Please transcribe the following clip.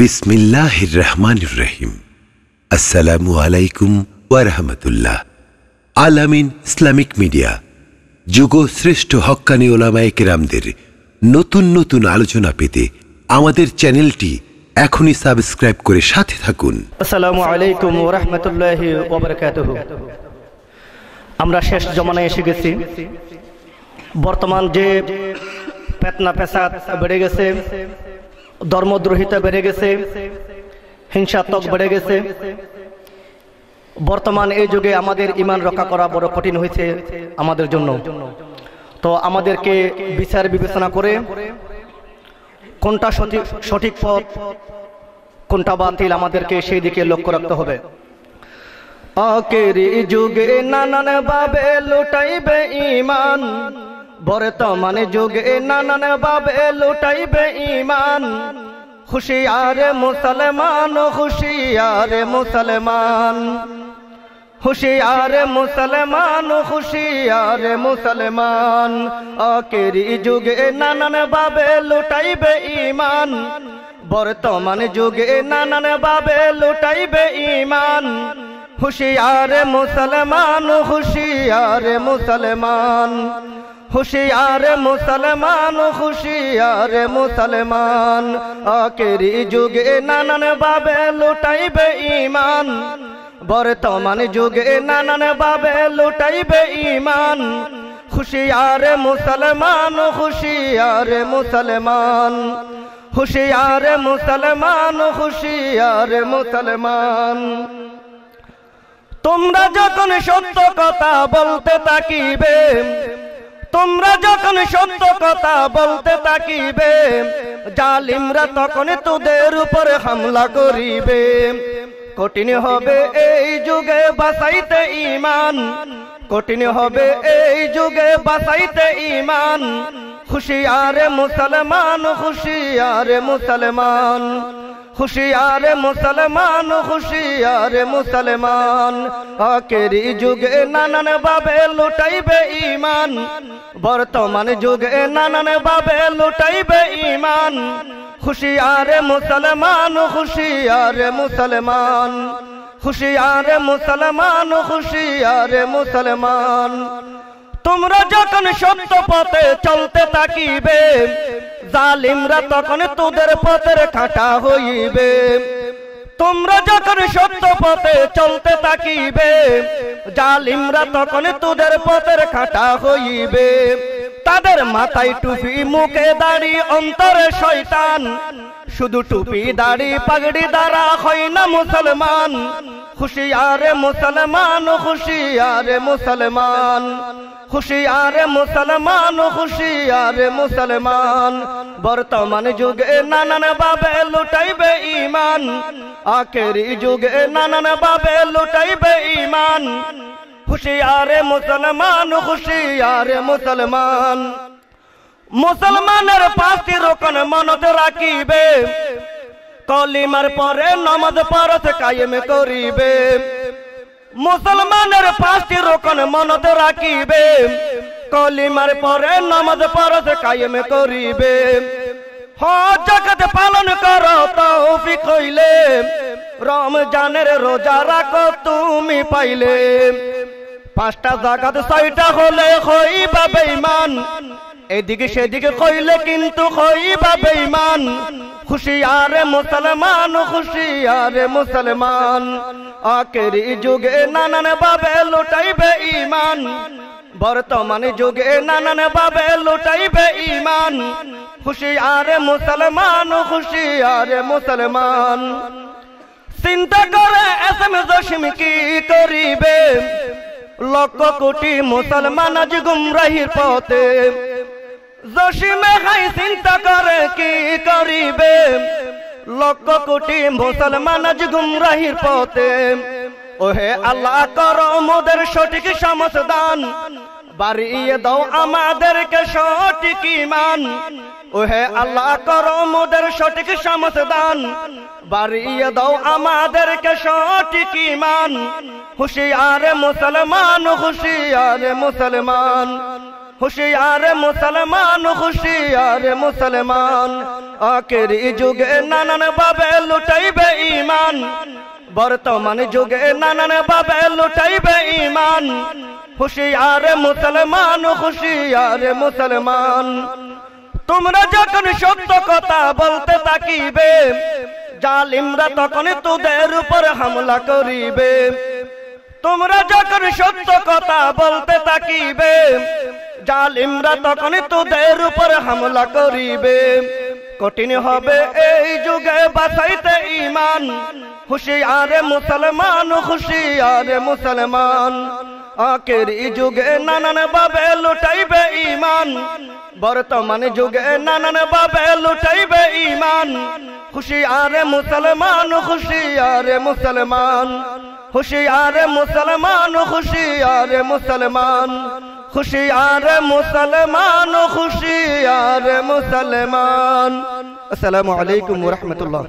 বিসমিল্লাহির রহমানির রহিম আসসালামু আলাইকুম ওয়ারহমতুল্লাহ আলামিন ইসলামিক মিডিয়া, যুগ শ্রেষ্ঠ হক্কানি ওলামায়ে কেরামদের নতুন নতুন আলোচনা পেতে আমাদের চ্যানেলটি এখনই সাবস্ক্রাইব করে সাথে থাকুন। আসসালামু আলাইকুম ওরহমতুল্লাহ ওবরকাতুহু আমরা শেষ জমানায় এসে গেছি। বর্তমান যে পেতনা পেশাদ বেড়ে গেছে ধর্মদ্রোহিতা বেড়ে গেছে, হিংসাত্মক বেড়ে গেছে। বর্তমান এই যুগে আমাদের ইমান রক্ষা করা বড় কঠিন হয়েছে আমাদের জন্য। তো আমাদেরকে বিচার বিবেচনা করে কোনটা সঠিক সঠিক পথ, কোনটা বাতিল আমাদেরকে সেই দিকে লক্ষ্য রাখতে হবে। আকেরি যুগে নানান ভাবে লুটাইবে ইমান। বর্তমান যুগে নানান ভাবে লুটাইবে ইমান হুশিয়ার মুসলমান হুশিয়ার মুসলমান। হুশিয়ার মুসলমান হুশিয়ার মুসলমান। আকেরি যুগে নানান ভাবে লুটাইবে ইমান বর্তমান যুগে নানান ভাবে লুটাইবে ইমান হুশিয়ার মুসলমান হুশিয়ার মুসলমান। হুশিয়ার মুসলমান হুশিয়ার মুসলমান। আকেরি যুগে নানান ভাবে লুটাইবে ইমান বর্তমান যুগে নানান ভাবে লুটাইবে ইমান হুশিয়ার মুসলমান হুশিয়ার মুসলমান। হুশিয়ার মুসলমান হুশিয়ার মুসলমান। তোমরা যখন সত্য কথা বলতে তাকিবে তোমরা যখন সত্য কথা বলতে তাকিবে জালিমরা তখন তোদের উপরে হামলা করিবে। কঠিন হবে এই যুগে বাসাইতে ইমান কঠিন হবে এই যুগে বাসাইতে ইমান খুশিয়ারে মুসলমান খুশিয়ারে মুসলমান। খুশিয়ার মুসলমান খুশিয়ার মুসলমান। আকেরি যুগে নানান ভাবে লুটাইবে ইমান বর্তমান যুগে নানান ভাবে লুটাইবে ইমান খুশিয়ার মুসলমান খুশিয়ার মুসলমান। খুশিয়ার মুসলমান খুশিয়ার মুসলমান। তোমরা যখন সত্য পথে চলতে থাকিবে জালিমরা তখন তোদের পথের কাটা হইবে। তোমরা যখন সত্য পথে চলতে থাকিবে, জালিমরা তখন তোদের পথের কাটা হইবে। তাদের মাথায় টুপি, মুখে দাড়ি, অন্তরে শয়তান। শুধু টুপি, দাড়ি, পাগড়ি দ্বারা হয় না মুসলমান। খুশিয়ারে মুসলমান খুশিয়ারে মুসলমান। খুশিয়ারে মুসলমান খুশিয়ারে মুসলমান। বর্তমান যুগে নানান ভাবে লুটাইবে ইমান আখেরি যুগে নানান ভাবে লুটাইবে ইমান খুশিয়ারে মুসলমান খুশিয়ারে মুসলমান। মুসলমানের পাঁচটি রোকন মনত রাখিবে, কলিমার পরে নমাজ পরত কায়েম করিবে। মুসলমানের পাঁচটি রোকন মনত রাখিবে। কলিমার পরে নমাজ পরত কায়েম করিবে। জগৎ পালন কর, তৌফিক হইলে। রমজানের রোজা রাখো, তুমি পাইলে। পাঁচটা জাগাত ছয়টা হলে হইবা বেঈমান। এদিকে সেদিকে কইলে কিন্তু কইবা বেঈমান। খুশিয়ারে মুসলমান খুশিয়ারে মুসলমান। আকেরি যুগে নানান ভাবে লুটাইবে ইমান বর্তমান যুগে নানান ভাবে লুটাইবে ইমান খুশিয়ারে মুসলমান খুশিয়ারে মুসলমান। চিন্তা করে এস এম জসিম কি করিবে? লক্ষ কোটি মুসলমান আজ গুমরাহির পথে। জসিমে খাই চিন্তা করে কি করিবে? লক্ষ কোটি মুসলমান আজ গুমরাহির পথে। ওহে আল্লাহ কর মোদের সঠিক সমসদান বাড়িয়ে দাও আমাদেরকে সঠিক ইমান। ওহে আল্লাহ কর মোদের সঠিক সমসদান বাড়িয়ে দাও আমাদেরকে সঠিক ইমান। হুশিয়ার মুসলমান হুশিয়ার মুসলমান। হুশিয়ার মুসলমান হুশিয়ার মুসলমান। আখেরি যুগে নানান ভাবে লুটাইবে ইমান বর্তমান যুগে নানান ভাবে লুটাইবে ইমান হুশিয়ার মুসলমান হুশিয়ার মুসলমান। তোমরা যখন সত্য কথা বলতে তাকিবে জালিমরা তখন তোদের উপর হামলা করিবে। তোমরা যখন সত্য কথা বলতে তাকিবে জালিমরা তখন তোদের উপর হামলা করিবে। কঠিন হবে এই যুগে বাসাইতে ইমান হুশিয়ারে মুসলমান হুশিয়ারে মুসলমান। আখের যুগে নানান ভাবে লুটাইবে ইমান বর্তমান যুগে নানান ভাবে লুটাইবে ইমান হুশিয়ারে মুসলমান হুশিয়ারে মুসলমান। হুশিয়ারে মুসলমান হুশিয়ারে মুসলমান। খুশিয়ার মুসলমান খুশিয়ার মুসলমান আসসালামু আলাইকুম রহমতুল্লাহ